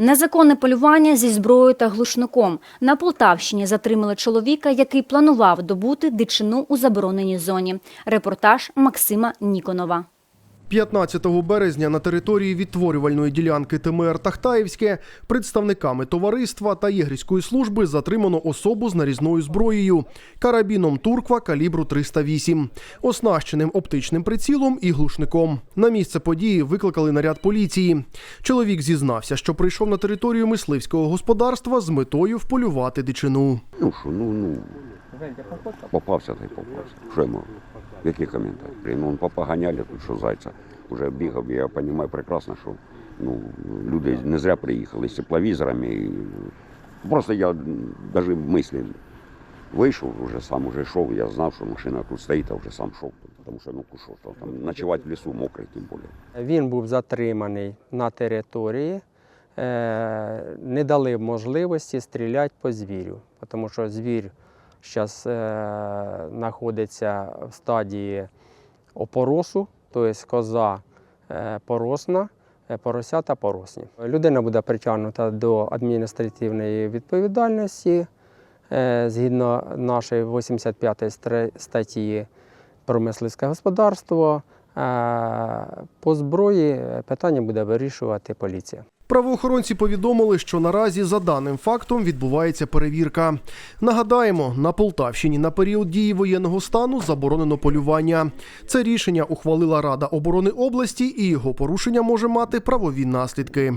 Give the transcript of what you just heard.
Незаконне полювання зі зброєю та глушником. На Полтавщині затримали чоловіка, який планував добути дичину у забороненій зоні. Репортаж Максима Ніконова. 15 березня на території відтворювальної ділянки ТМР Тахтаївське представниками товариства та єгрівської служби затримано особу з нарізною зброєю карабіном Турква калібру 308, оснащеним оптичним прицілом і глушником. На місце події викликали наряд поліції. Чоловік зізнався, що прийшов на територію мисливського господарства з метою вполювати дичину. Ну що, ну, ну, попався та й попався. Що йому? Які коментарі? Ну, он попоганяли тут, що зайця вже бігав. Я розумію прекрасно, що ну, люди не зря приїхали з тепловізорами. І... Просто я навіть мислі вийшов, вже сам уже йшов, я знав, що машина тут стоїть, а вже сам йшов. Тому що ну що, що там ночувати в лісу мокрий, тим більше. Він був затриманий на території, е, не дали можливості стріляти по звірю, тому що звір зараз знаходиться в стадії опоросу, тобто коза е, поросна, е, поросята поросні. Людина буде притягнута до адміністративної відповідальності е, згідно нашої 85 стра- статті про мисливське господарство. По зброї питання буде вирішувати поліція. Правоохоронці повідомили, що наразі за даним фактом відбувається перевірка. Нагадаємо, на Полтавщині на період дії воєнного стану заборонено полювання. Це рішення ухвалила Рада оборони області, і його порушення може мати правові наслідки.